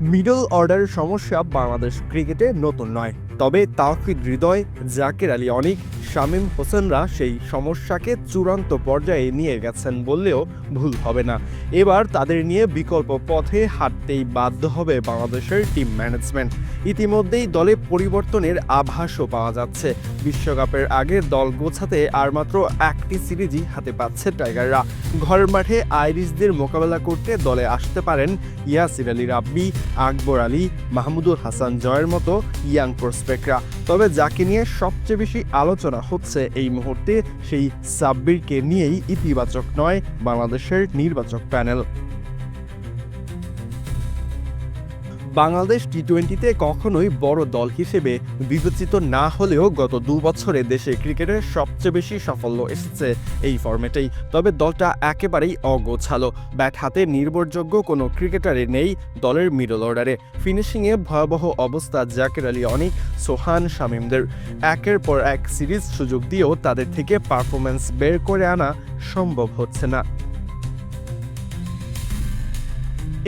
Middle order সমস্যা বাংলাদেশ ক্রিকেটে নতুন নয়। তবে তাওকিদ হৃদয় জাকির আলী অনিক শামীম হোসেনরা সেই সমস্যাকে চূড়ান্ত পর্যায়ে নিয়ে গেছেন বললেও ভুল হবে না। এবার তাদের নিয়ে বিকল্প পথে হাঁটতেই বাধ্য হবে বাংলাদেশের টিম ম্যানেজমেন্ট ইতিমধ্যেই দলে পরিবর্তনের আভাসও পাওয়া যাচ্ছে। বিশ্বকাপের আগে দল গোছাতে আর মাত্র একটি সিরিজই হাতে পাচ্ছে টাইগাররা। ঘরের মাঠে আইরিশদের মোকাবেলা করতে দলে আসতে পারেন ইয়াসির আলী রাব্বি, আকবর আলী, মাহমুদুল হাসান জয়ের মতো ইয়াং প্রসপেক্টরা তবে যাকে নিয়ে সবচেয়ে বেশি আলোচনা হচ্ছে এই মুহূর্তে সেই সাব্বিরকে নিয়েই ইতিবাচক নয় বাংলাদেশের নির্বাচক প্যানেল। বাংলাদেশ টি টোয়েন্টিতে কখনোই বড় দল হিসেবে বিবেচিত না হলেও গত দু বছরে দেশে ক্রিকেটের সবচেয়ে বেশি সাফল্য এসেছে এই ফরম্যাটেই। তবে দলটা একেবারেই অগোছালো। ব্যাট হাতে নির্ভরযোগ্য কোনো ক্রিকেটারে নেই দলের মিডল অর্ডারে ফিনিশিংয়ে ভয়াবহ অবস্থা জাকের আলী অনিক সোহান শামীমদের। একের পর এক সিরিজ সুযোগ দিয়েও তাদের থেকে পারফরম্যান্স বের করে আনা সম্ভব হচ্ছে না।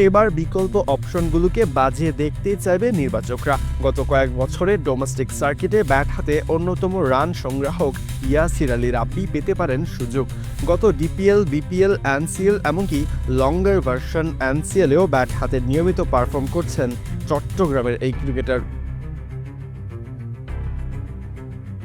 এবার বিকল্প অপশনগুলোকে বাজিয়ে দেখতে চাইবে নির্বাচকরা। গত কয়েক বছরে ডোমেস্টিক সার্কিটে ব্যাট হাতে অন্যতম রান সংগ্রাহক ইয়াসির আলী রাব্বি পেতে পারেন সুযোগ। গত ডিপিএল, বিপিএল, এনসিএল এমনকি লঙ্গার ভার্সন এনসিএলেও ব্যাট হাতে নিয়মিত পারফর্ম করছেন চট্টগ্রামের এই ক্রিকেটার।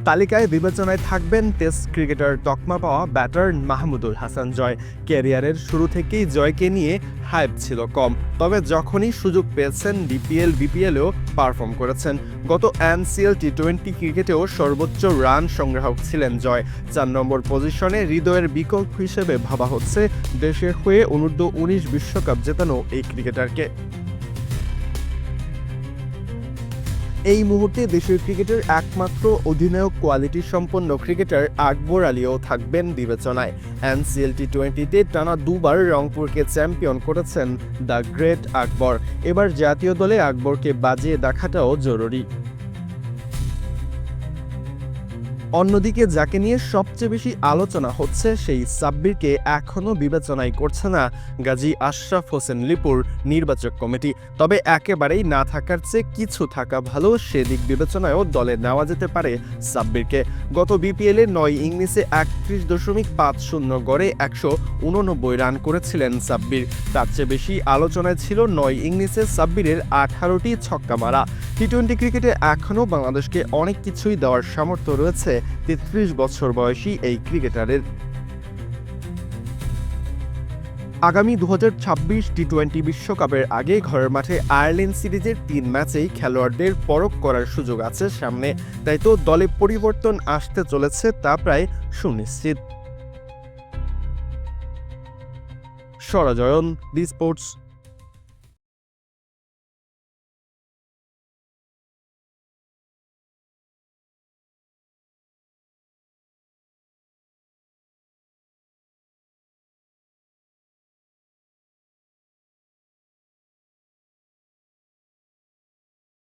তালিকায় বিবেচনায় থাকবেন টেস্ট ক্রিকেটার তকমা পাওয়া ব্যাটার মাহমুদুল হাসান জয়। ক্যারিয়ারের শুরু থেকেই জয়কে নিয়ে হাইপ ছিল কম। তবে যখনই সুযোগ পেয়েছেন, ডিপিএল, বিপিএলেও পারফর্ম করেছেন। গত এনসিএল টি টোয়েন্টি ক্রিকেটেও সর্বোচ্চ রান সংগ্রাহক ছিলেন জয়। চার নম্বর পজিশনে হৃদয়ের বিকল্প হিসেবে ভাবা হচ্ছে দেশের হয়ে অনূর্ধ্ব উনিশ বিশ্বকাপ জেতানো এই ক্রিকেটারকে। এই মুহূর্তে দেশের ক্রিকেটের একমাত্র অধিনায়ক কোয়ালিটি সম্পন্ন ক্রিকেটার আকবর আলীও থাকবেন বিবেচনায়। এনসিএল টি টোয়েন্টিতে টানা দুবার রংপুরকে চ্যাম্পিয়ন করেছেন দ্য গ্রেট আকবর। এবার জাতীয় দলে আকবরকে বাজিয়ে দেখাটাও জরুরি। অন্যদিকে যাকে নিয়ে সবচেয়ে বেশি আলোচনা হচ্ছে সেই সাব্বিরকে এখনও বিবেচনায় করছে না গাজী আশরাফ হোসেন লিপুর নির্বাচক কমিটি। তবে একেবারেই না থাকার চেয়ে কিছু থাকা ভালো সেদিক বিবেচনায়ও দলে নেওয়া যেতে পারে সাব্বিরকে। গত বিপিএলে নয় ইংলিশে একত্রিশ দশমিক পাঁচ শূন্য গড়ে একশো উননব্বই রান করেছিলেন সাব্বির। তার চেয়ে বেশি আলোচনায় ছিল নয় ইংলিশে সাব্বিরের আঠারোটি ছক্কা মারা টি টোয়েন্টি ক্রিকেটে এখনও বাংলাদেশকে অনেক কিছুই দেওয়ার সামর্থ্য রয়েছে তেত্রিশ বছর বয়সী এই ক্রিকেটারের। আগামী দু টি টোয়েন্টি বিশ্বকাপের আগে ঘরের মাঠে আয়ারল্যান্ড সিরিজের তিন ম্যাচেই খেলোয়াড়দের পরখ করার সুযোগ আছে সামনে। তাই তো দলে পরিবর্তন আসতে চলেছে তা প্রায় সুনিশ্চিত। সরাজয়ন দি স্পোর্টস।